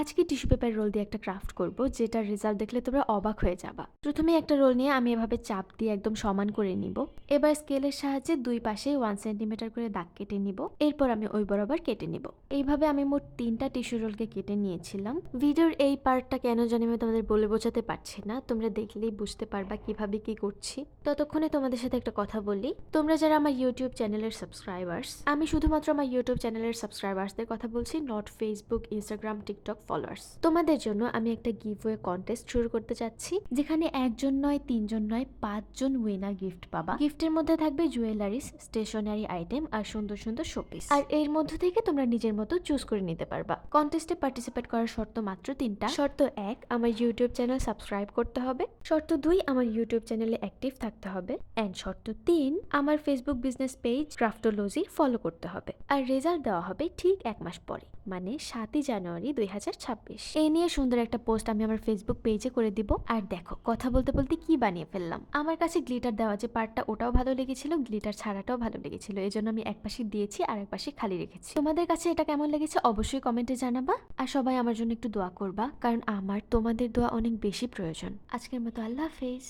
আজকে tissue paper role দিয়ে একটা ক্রাফট করব যেটা রেজাল্ট দেখলে তোমরা অবাক হয়ে যাবা। প্রথমে একটা রোল নিয়ে আমি এভাবে চাপ দিয়ে একদম সমান করে নিব। এবার স্কেলের সাহায্যে দুই পাশে ওয়ান সেন্টিমিটার করে দাগ কেটে নিব। এরপর আমি ওই বরাবর কেটে নিব। এইভাবে আমি মোট তিনটা টিস্যু রোলকে কেটে নিয়েছিলাম। ভিডিওর এই পার্টটা কেন জানি আমি তোমাদের বলে বোঝাতে পারছি না। তোমরা দেখলেই বুঝতে পারবা কীভাবে কি করছি। ততক্ষণে তোমাদের সাথে একটা কথা বলি। তোমরা যারা আমার ইউটিউব চ্যানেলের সাবস্ক্রাইবার্স আমি শুধুমাত্র আমার ইউটিউব চ্যানেলের সাবস্ক্রাইবার্সদের কথা বলছি not Facebook Instagram TikTok followers তোমাদের জন্য আমি একটা গিভওয়ে কন্টেস্ট শুরু করতে চাচ্ছি, যেখানে একজন নয়, তিনজন নয়, পাঁচজন উইনার গিফট পাবা। গিফটের মধ্যে থাকবে জুয়েলারিস স্টেশনারি আইটেম আর সুন্দর সুন্দর শোপিস আর এর মধ্য থেকে তোমরা নিজের মতো চুজ করে নিতে পারবা। কন্টেস্টে পার্টিসিপেট করার শর্ত মাত্র তিনটা। শর্ত এক আমার ইউটিউব চ্যানেল সাবস্ক্রাইব করতে হবে। শর্ত দুই আমার ইউটিউব চ্যানেলে অ্যাক্টিভ থাকতে হবে। অ্যান্ড শর্ত তিন আমার Facebook business page Craftology follow করতে হবে। আর রেজাল্ট দেওয়া হবে ঠিক এক মাস পরে মানে সাতই জানুয়ারি দুই হাজার ছাব্বিশ। এই নিয়ে সুন্দর একটা পোস্ট আমি আমার ফেসবুক পেজে করে দিব। আর দেখো কথা বলতে বলতে কি বানিয়ে ফেললাম। আমার কাছে গ্লিটার দেওয়া যে পার্টটা ওটাও ভালো লেগেছিল, গ্লিটার ছাড়াটাও ভালো লেগেছিল। এই জন্য আমি এক পাশে দিয়েছি আর এক পাশে খালি রেখেছি। তোমাদের কাছে এটা কেমন লেগেছে অবশ্যই কমেন্টে জানাবা। আর সবাই আমার জন্য একটু দোয়া করবা, কারণ আমার তোমাদের দোয়া অনেক বেশি প্রয়োজন। আজকের মতো আল্লাহ হাফেজ।